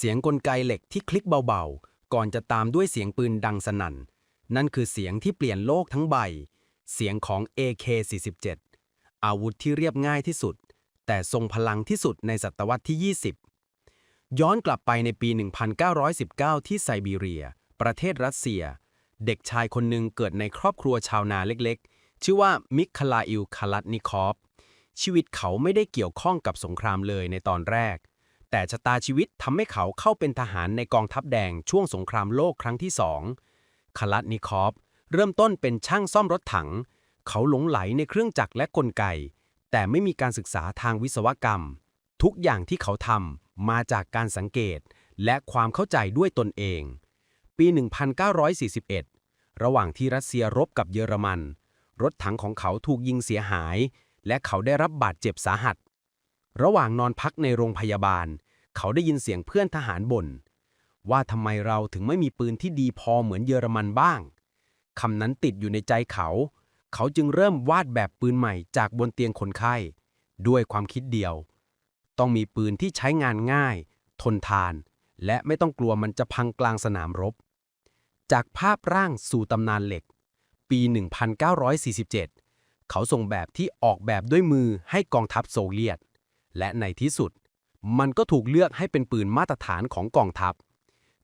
เสียงกลไกเหล็กที่คลิกเบาๆ ก่อนจะตามด้วยเสียงปืนดังสนั่น นั่นคือเสียงที่เปลี่ยนโลกทั้งใบ เสียงของ AK-47 อาวุธที่เรียบง่ายที่สุด แต่ทรงพลังที่สุดในศตวรรษที่ 20 ย้อนกลับไปในปี 1919 ที่ไซบีเรีย ประเทศรัสเซีย เด็กชายคนหนึ่งเกิดในครอบครัวชาวนาเล็กๆ ชื่อว่ามิคคาลาอิลคาลัตนิคอฟชีวิตเขาไม่ได้เกี่ยวข้องกับสงครามเลยในตอนแรก แต่ชะตาชีวิตทำให้เขาเข้าเป็นทหารในกองทัพแดงช่วงสงครามโลกครั้งที่สองคาลัตนิคอฟเริ่มต้นเป็นช่างซ่อมรถถัง เขาหลงไหลในเครื่องจักรและกลไก แต่ไม่มีการศึกษาทางวิศวกรรม ทุกอย่างที่เขาทำมาจากการสังเกต และความเข้าใจด้วยตนเอง ปี 1941 ระหว่างที่รัสเซียรบกับเยอรมัน รถถังของเขาถูกยิงเสียหาย และเขาได้รับบาดเจ็บสาหัส ระหว่างนอนพักในโรงพยาบาล เขาได้ยินเสียงเพื่อนทหารบ่นว่าทำไมเราถึงไม่มีปืนที่ดีพอเหมือนเยอรมันบ้างคำนั้นติดอยู่ในใจเขา เขาจึงเริ่มวาดแบบปืนใหม่จากบนเตียงคนไข้ ด้วยความคิดเดียว ต้องมีปืนที่ใช้งานง่าย ทนทาน และไม่ต้องกลัวมันจะพังกลางสนามรบ จากภาพร่างสู่ตำนานเหล็ก ปี 1947 เขาส่งแบบที่ออกแบบด้วยมือให้กองทัพโซเวียต และในที่สุด มันก็ถูกเลือกให้เป็นปืนมาตรฐานของกองทัพ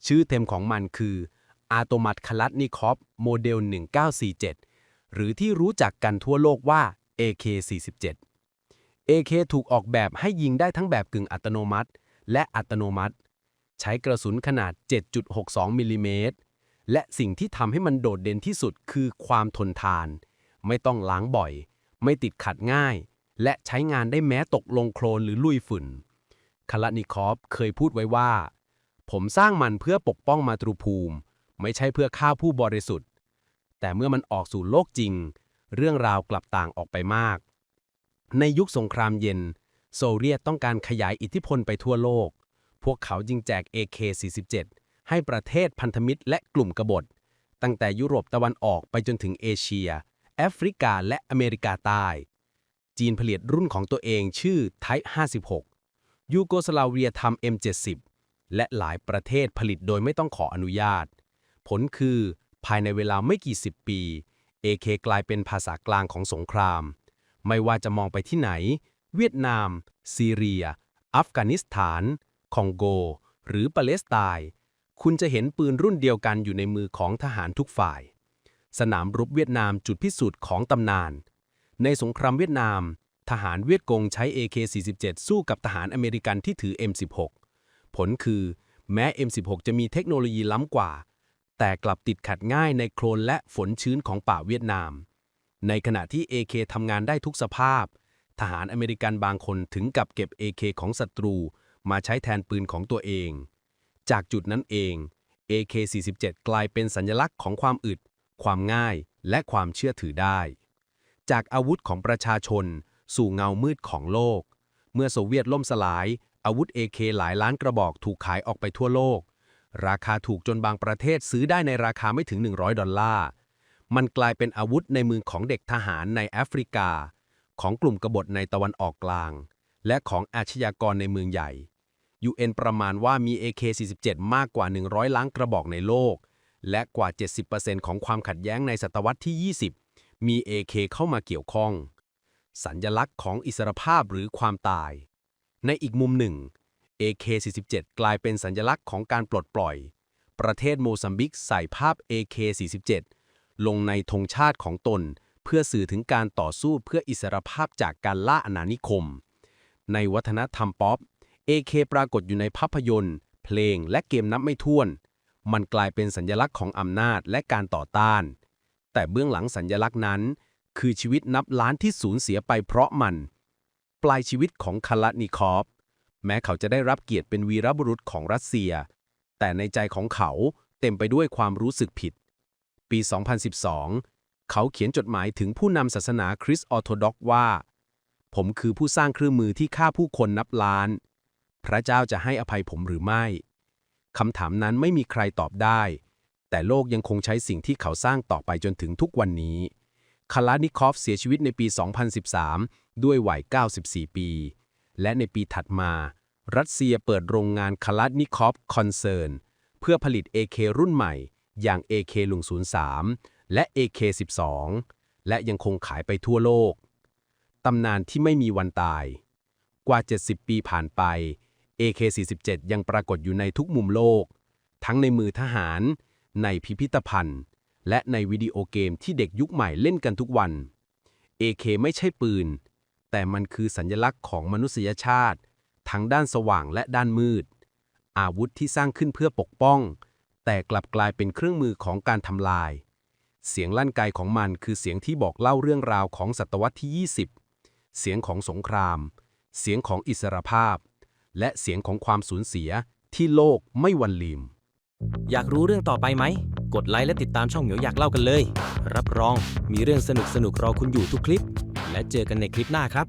ชื่อเต็มของมันคืออาโตมัตคลัตนิคอฟโมเดล 1947 หรือที่รู้จักกันทั่วโลกว่า AK-47 AK ถูกออกแบบให้ยิงได้ทั้งแบบกึ่งอัตโนมัติ และอัตโนมัติ ใช้กระสุนขนาด 7.62มิลลิเมตร และสิ่งที่ทำให้มันโดดเด่นที่สุดคือความทนทาน ไม่ต้องล้างบ่อย ไม่ติดขัดง่าย และใช้งานได้แม้ตกลงโคลนหรือลุยฝุ่นคาลานิคอฟเคยพูดไว้ว่า ผมสร้างมันเพื่อปกป้องมาตรูภูมิ ไม่ใช่เพื่อฆ่าผู้บริสุทธิ์ แต่เมื่อมันออกสู่โลกจริง เรื่องราวกลับต่างออกไปมาก ในยุคสงครามเย็น โซเวียตต้องการขยายอิทธิพลไปทั่วโลก พวกเขาจึงแจก AK-47 ให้ประเทศพันธมิตรและกลุ่มกบฏ ตั้งแต่ยุโรปตะวันออกไปจนถึงเอเชีย แอฟริกาและอเมริกาใต้ จีนผลิตรุ่นของตัวเองชื่อ Type 56 ยูโกสลาเวียทำ M70 และหลายประเทศผลิตโดยไม่ต้องขออนุญาต ผลคือภายในเวลาไม่กี่สิบปี AK กลายเป็นภาษากลางของสงคราม ไม่ว่าจะมองไปที่ไหน เวียดนาม ซีเรีย อัฟกานิสถาน คองโก หรือปาเลสไตน์ คุณจะเห็นปืนรุ่นเดียวกันอยู่ในมือของทหารทุกฝ่าย สนามรบเวียดนามจุดพิสูจน์ของตำนาน ในสงครามเวียดนาม ทหารเวียดกงใช้ AK-47 สู้กับทหารอเมริกันที่ถือ M16 ผลคือ แม้ M16 จะมีเทคโนโลยีล้ำกว่า แต่กลับติดขัดง่ายในโคลนและฝนชื้นของป่าเวียดนาม ในขณะที่ AK ทำงานได้ทุกสภาพ ทหารอเมริกันบางคนถึงกับเก็บ AK ของศัตรู มาใช้แทนปืนของตัวเอง จากจุดนั้นเอง AK-47 กลายเป็นสัญลักษณ์ของความอึด ความง่าย และความเชื่อถือได้ จากอาวุธของประชาชน สู่เงามืดของโลก เมื่อโซเวียตล่มสลาย อาวุธ AK หลายล้านกระบอกถูกขายออกไปทั่วโลก ราคาถูกจนบางประเทศซื้อได้ในราคาไม่ถึง 100 ดอลลาร์ มันกลายเป็นอาวุธในมือของเด็กทหารในแอฟริกา ของกลุ่มกบฏในตะวันออกกลาง และของอาชญากรในเมืองใหญ่ UN ประมาณว่ามี AK-47 มากกว่า 100 ล้านกระบอกในโลก และกว่า 70%ของความขัดแย้งในศตวรรษที่ 20 มี AK เข้ามาเกี่ยวข้อง สัญญลักษณ์ของอิสรภาพหรือความตาย ในอีกมุมหนึ่ง AK-47 กลายเป็นสัญลักษณ์ของการปลดปล่อย ประเทศโมซัมบิกใส่ภาพ AK-47 ลงในธงชาติของตน เพื่อสื่อถึงการต่อสู้เพื่ออิสรภาพจากการล่าอาณานิคม ในวัฒนธรรมป๊อป AK ปรากฏอยู่ในภาพยนตร์ เพลงและเกมนับไม่ถ้วน มันกลายเป็นสัญลักษณ์ของอำนาจและการต่อต้าน แต่เบื้องหลังสัญลักษณ์นั้น คือชีวิตนับล้านที่สูญเสียไปเพราะมัน ปลายชีวิตของคาลัตนิคอฟแม้เขาจะได้รับเกียรติเป็นวีรบุรุษของรัสเซีย แต่ในใจของเขาเต็มไปด้วยความรู้สึกผิด ปี 2012 เขาเขียนจดหมายถึงผู้นำศาสนาคริสต์ออร์โธดอกซ์ว่า ผมคือผู้สร้างเครื่องมือที่ฆ่าผู้คนนับล้าน พระเจ้าจะให้อภัยผมหรือไม่คำถามนั้นไม่มีใครตอบได้ แต่โลกยังคงใช้สิ่งที่เขาสร้างต่อไปจนถึงทุกวันนี้คาลานิคอฟเสียชีวิตในปี 2013 ด้วยวัย 94 ปี และในปีถัดมา รัสเซียเปิดโรงงานคาลานิคอฟคอนเซิร์นเพื่อผลิต AK รุ่นใหม่ อย่าง AK 103 และ AK 12 และยังคงขายไปทั่วโลก ตำนานที่ไม่มีวันตาย กว่า 70 ปีผ่านไป AK47 ยังปรากฏอยู่ในทุกมุมโลก ทั้งในมือทหาร ในพิพิธภัณฑ์ และในวิดีโอเกมที่เด็กยุคใหม่เล่นกันทุกวัน AK ไม่ใช่ปืน แต่มันคือสัญลักษณ์ของมนุษยชาติ ทั้งด้านสว่างและด้านมืด อาวุธที่สร้างขึ้นเพื่อปกป้อง แต่กลับกลายเป็นเครื่องมือของการทำลาย เสียงลั่นไกของมันคือเสียงที่บอกเล่าเรื่องราวของศตวรรษที่ 20 เสียงของสงคราม เสียงของอิสรภาพ และเสียงของความสูญเสียที่โลกไม่วันลืม อยากรู้เรื่องต่อไปไหม กดไลค์และติดตามช่องเหมียวอยากเล่ากันเลย รับรองมีเรื่องสนุกสนุกรอคุณอยู่ทุกคลิป และเจอกันในคลิปหน้าครับ